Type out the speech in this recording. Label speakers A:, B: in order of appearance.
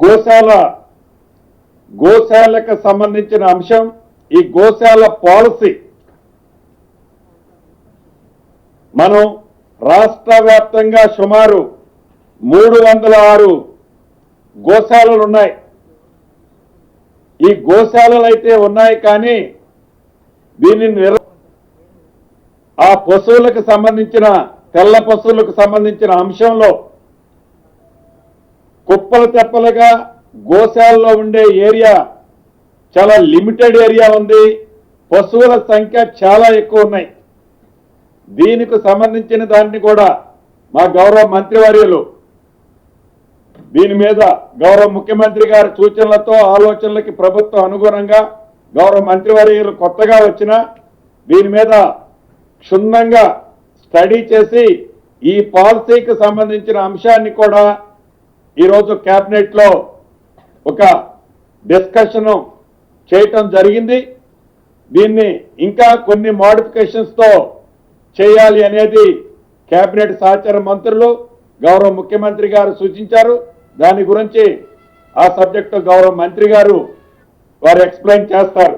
A: గోశాల గోశాలకు సంబంధించిన అంశం ఈ గోశాల పాలసీ. మనం రాష్ట్ర వ్యాప్తంగా సుమారు మూడు వందల ఆరు గోశాలలు ఉన్నాయి ఈ గోశాలలు అయితే ఉన్నాయి కానీ దీనిని నిర్ ఆ పశువులకు సంబంధించిన తెల్ల పశువులకు సంబంధించిన అంశంలో కుప్పలు తెప్పలుగా గోశాలలో ఉండే ఏరియా చాలా లిమిటెడ్ ఏరియా ఉంది. పశువుల సంఖ్య చాలా ఎక్కువ ఉన్నాయి. దీనికి సంబంధించిన దాన్ని కూడా మా గౌరవ మంత్రివర్యులు దీని మీద గౌరవ ముఖ్యమంత్రి గారి సూచనలతో ఆలోచనలకి ప్రభుత్వం అనుగుణంగా గౌరవ మంత్రివర్యులు కొత్తగా వచ్చిన దీని మీద క్షుణ్ణంగా స్టడీ చేసి ఈ పాలసీకి సంబంధించిన అంశాన్ని కూడా ఈరోజు కేబినెట్లో ఒక డిస్కషన్ చేయటం జరిగింది. దీన్ని ఇంకా కొన్ని మోడిఫికేషన్స్తో చేయాలి అనేది కేబినెట్ సహచార మంత్రులు గౌరవ ముఖ్యమంత్రి గారు సూచించారు. దాని గురించి ఆ సబ్జెక్టు గౌరవ మంత్రి గారు వారు ఎక్స్ప్లెయిన్ చేస్తారు.